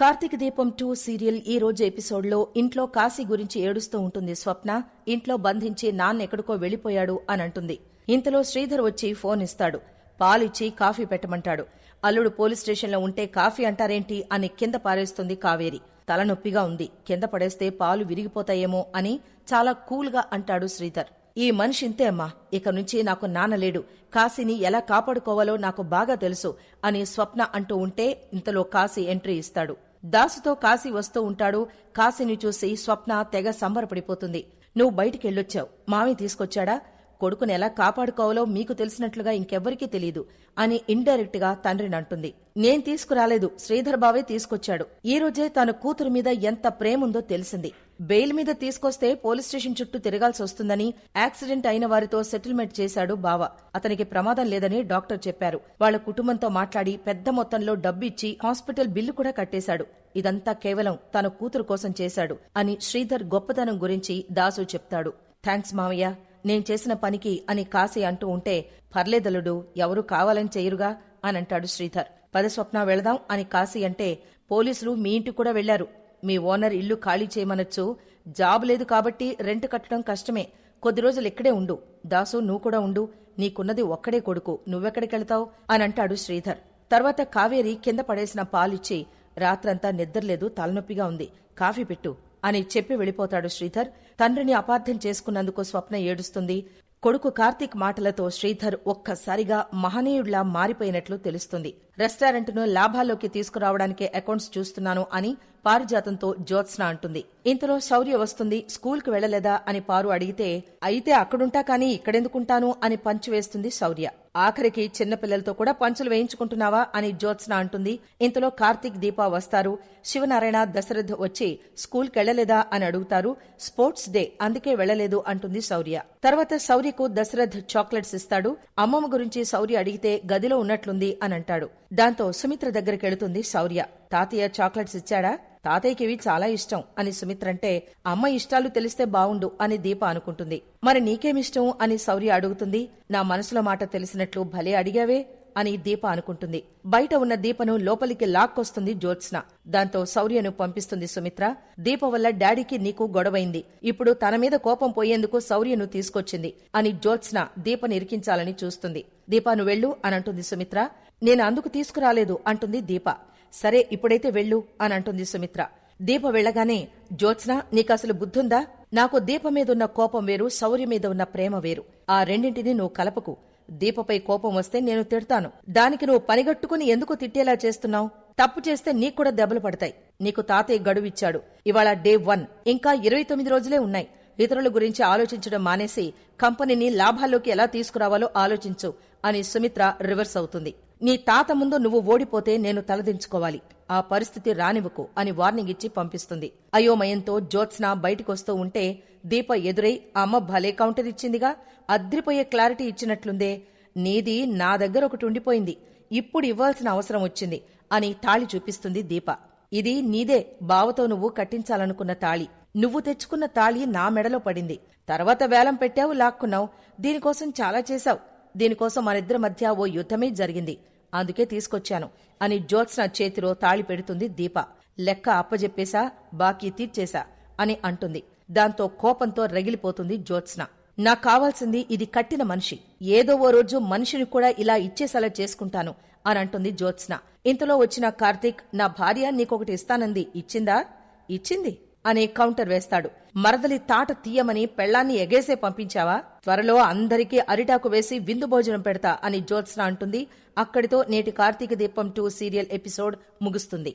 కార్తీక దీపం two serial ఈ రోజు ఎపిసోడ్లో ఇంట్లో కాశీ గురించి ఏడుస్తూ ఉంటుంది స్వప్న. ఇంట్లో బంధించి నాన్న ఎక్కడికో వెళ్ళిపోయాడు అని అంటుంది. ఇంతలో శ్రీధర్ వచ్చి ఫోన్ ఇస్తాడు. పాలిచ్చి కాఫీ పెట్టమంటాడు. అల్లుడు పోలీస్ స్టేషన్లో ఉంటే కాఫీ అంటారేంటి అని కింద పారేస్తుంది కావేరి. తలనొప్పిగా ఉంది. కింద పడేస్తే పాలు విరిగిపోతాయేమో అని చాలా కూల్గా అంటాడు శ్రీధర్. ఈ మనిషి ఇంతే అమ్మా. ఇక నుంచి నాకు నాన్న లేడు. కాశీని ఎలా కాపాడుకోవాలో నాకు బాగా తెలుసు అని స్వప్న అంటూ ఉంటే ఇంతలో కాశీ ఎంట్రీ ఇస్తాడు. దాసుతో కాశీ వస్తూ ఉంటాడు. కాశీని చూసి స్వప్న తెగ సంబరపడిపోతుంది. నువ్వు బయటికెళ్ళొచ్చావు. మామి తీసుకొచ్చాడా? కొడుకుని ఎలా కాపాడుకోవాలో మీకు తెలిసినట్లుగా ఇంకెవ్వరికీ తెలియదు అని ఇండైరెక్ట్గా తండ్రిని అంటుంది. నేను తీసుకురాలేదు శ్రీధర్ బావే తీసుకొచ్చాడు. ఈ రోజే తన కూతురు మీద ఎంత ప్రేముందో తెలిసింది. బెయిల్ మీద తీసుకొస్తే పోలీస్ స్టేషన్ చుట్టూ తిరగాల్సి వస్తుందని యాక్సిడెంట్ అయిన వారితో సెటిల్మెంట్ చేశాడు బావ. అతనికి ప్రమాదం లేదని డాక్టర్ చెప్పారు. వాళ్ళ కుటుంబంతో మాట్లాడి పెద్ద మొత్తంలో డబ్బు ఇచ్చి హాస్పిటల్ బిల్లు కూడా కట్టేశాడు. ఇదంతా కేవలం తన కూతురు కోసం చేశాడు అని శ్రీధర్ గొప్పతనం గురించి దాసు చెప్తాడు. థ్యాంక్స్ మావయ్య. నేను చేసిన పనికి అని కాశీ అంటూ ఉంటే పర్లేదలుడు ఎవరు కావాలని చేయరుగా? అని అంటాడు శ్రీధర్. పద స్వప్న వెళదాం అని కాశీ అంటే పోలీసులు మీ ఇంటికి కూడా వెళ్ళారు మీ ఓనర్ ఇల్లు ఖాళీ చేయమనొచ్చు. జాబ్ లేదు కాబట్టి రెంట్ కట్టడం కష్టమే. కొద్ది రోజులు ఇక్కడే ఉండు. దాసు నువ్వు కూడా ఉండు. నీకున్నది ఒక్కడే కొడుకు. నువ్వెక్కడికెళ్తావు అని అంటాడు శ్రీధర్. తర్వాత కావేరి కింద పడేసిన పాలిచ్చి రాత్రంతా నిద్రలేదు తలనొప్పిగా ఉంది. కాఫీ పెట్టు. అని చెప్పి వెళ్ళిపోతాడు శ్రీధర్. తండ్రిని అపార్థం చేసుకున్నందుకు స్వప్న ఏడుస్తుంది. కొడుకు కార్తీక్ మాటలతో శ్రీధర్ ఒక్కసారిగా మహనీయుడిలా మారిపోయినట్లు తెలుస్తుంది. రెస్టారెంట్ను లాభాల్లోకి తీసుకురావడానికే అకౌంట్స్ చూస్తున్నాను అని పారిజాతంతో జ్యోత్స్న అంటుంది. ఇంతలో శౌర్య వస్తుంది స్కూల్కి వెళ్ళలేదా అని పారు అడిగితే అయితే అక్కడుంటా కానీ ఇక్కడెందుకుంటాను? అని పంచి వేస్తుంది శౌర్య. ఆఖరికి చిన్నపిల్లలతో కూడా పంచులు వేయించుకుంటున్నావా అని జ్యోత్స్న అంటుంది. ఇంతలో కార్తీక్ దీప వస్తారు. శివనారాయణ దశరథ్ వచ్చి స్కూల్కి వెళ్ళలేదా అని అడుగుతారు. స్పోర్ట్స్ డే అందుకే వెళ్ళలేదు అంటుంది శౌర్య. తర్వాత శౌర్యకు దశరథ్ చాక్లెట్స్ ఇస్తాడు. అమ్మమ్మ గురించి శౌర్య అడిగితే గదిలో ఉన్నట్లుంది అని అంటాడు. దాంతో సుమిత్ర దగ్గరికి వెళుతుంది శౌర్య. తాతయ్య చాక్లెట్స్ ఇచ్చాడా? తాతయ్యకి ఇవి చాలా ఇష్టం అని సుమిత్రంటే అమ్మ ఇష్టాలు తెలిస్తే బావుండు అని దీప అనుకుంటుంది. మరి నీకేమిష్టం అని శౌర్య అడుగుతుంది. నా మనసులో మాట తెలిసినట్లు భలే అడిగావే అని దీప అనుకుంటుంది. బయట ఉన్న దీపను లోపలికి లాక్కొస్తుంది జ్యోత్స్న. దాంతో శౌర్యను పంపిస్తుంది సుమిత్ర. దీప వల్ల డాడీకి నీకు గొడవైంది. ఇప్పుడు తన మీద కోపం పోయేందుకు శౌర్యను తీసుకొచ్చింది అని జ్యోత్స్న దీపని ఇరికించాలని చూస్తుంది. దీపాను వెళ్ళు అనంటుంది సుమిత్ర. నేను అందుకు తీసుకురాలేదు అంటుంది దీప. సరే ఇప్పుడైతే వెళ్ళు అని అంటుంది సుమిత్ర. దీప వెళ్ళగానే జ్యోత్స్న నీకసలు బుద్ధుందా? నాకు దీప మీదున్న కోపం వేరు శౌర్య మీద ఉన్న ప్రేమ వేరు. ఆ రెండింటిని నువ్వు కలపకు. దీపపై కోపం వస్తే నేను తిడతాను. దానికి నువ్వు పనిగట్టుకుని ఎందుకు తిట్టేలా చేస్తున్నావు? తప్పు చేస్తే నీకు కూడా దెబ్బలు పడతాయి. నీకు తాతయ్య గడువిచ్చాడు ఇవాళ డే వన్. ఇంకా ఇరవై తొమ్మిది రోజులే ఉన్నాయి. ఇతరుల గురించి ఆలోచించడం మానేసి కంపెనీని లాభాల్లోకి ఎలా తీసుకురావాలో ఆలోచించు అని సుమిత్ర రివర్స్ అవుతుంది. నీ తాత ముందు నువ్వు ఓడిపోతే నేను తలదించుకోవాలి. ఆ పరిస్థితి రానివ్వకు అని వార్నింగ్ ఇచ్చి పంపిస్తుంది. అయోమయంతో జ్యోత్స్న బయటికొస్తూ ఉంటే దీప ఎదురై అమ్మ భలే కౌంటర్ ఇచ్చిందిగా అద్రిపోయే క్లారిటీ ఇచ్చినట్లుందే నీది నా దగ్గర ఒకటి ఉండిపోయింది ఇప్పుడు ఇవ్వాల్సిన అవసరం వచ్చింది అని తాళి చూపిస్తుంది దీప. ఇది నీదే బావతో నువ్వు కట్టించాలనుకున్న తాళి. నువ్వు తెచ్చుకున్న తాళి నా మెడలో పడింది. తర్వాత వేలం పెట్టావు లాక్కున్నావు దీనికోసం చాలా చేశావు. దీనికోసం మనిద్దరి మధ్య ఓ యుద్ధమే జరిగింది. అందుకే తీసుకొచ్చాను. అని జ్యోత్స్న చేతిలో తాళి పెడుతుంది దీప. లెక్క అప్పజెప్పేశా బాకీ తీర్చేశా అని అంటుంది. దాంతో కోపంతో రగిలిపోతుంది జ్యోత్స్న. నాకు కావాల్సింది ఇది కట్టిన మనిషి. ఏదో ఓ రోజు మనిషిని కూడా ఇలా ఇచ్చేసలా చేసుకుంటాను అని అంటుంది జ్యోత్స్న. ఇంతలో వచ్చిన కార్తీక్ నా భార్య నీకొకటి ఇస్తానంది. ఇచ్చిందా? ఇచ్చింది. అనే కౌంటర్ వేస్తాడు. మరదలి తాట తీయమని పెళ్ళాన్ని ఎగేసే పంపించావా? త్వరలో అందరికీ అరిటాకు వేసి విందు భోజనం పెడతా అని జ్యోత్స్న అంటుంది. అక్కడితో నేటి కార్తీక దీపం టూ సీరియల్ ఎపిసోడ్ ముగుస్తుంది.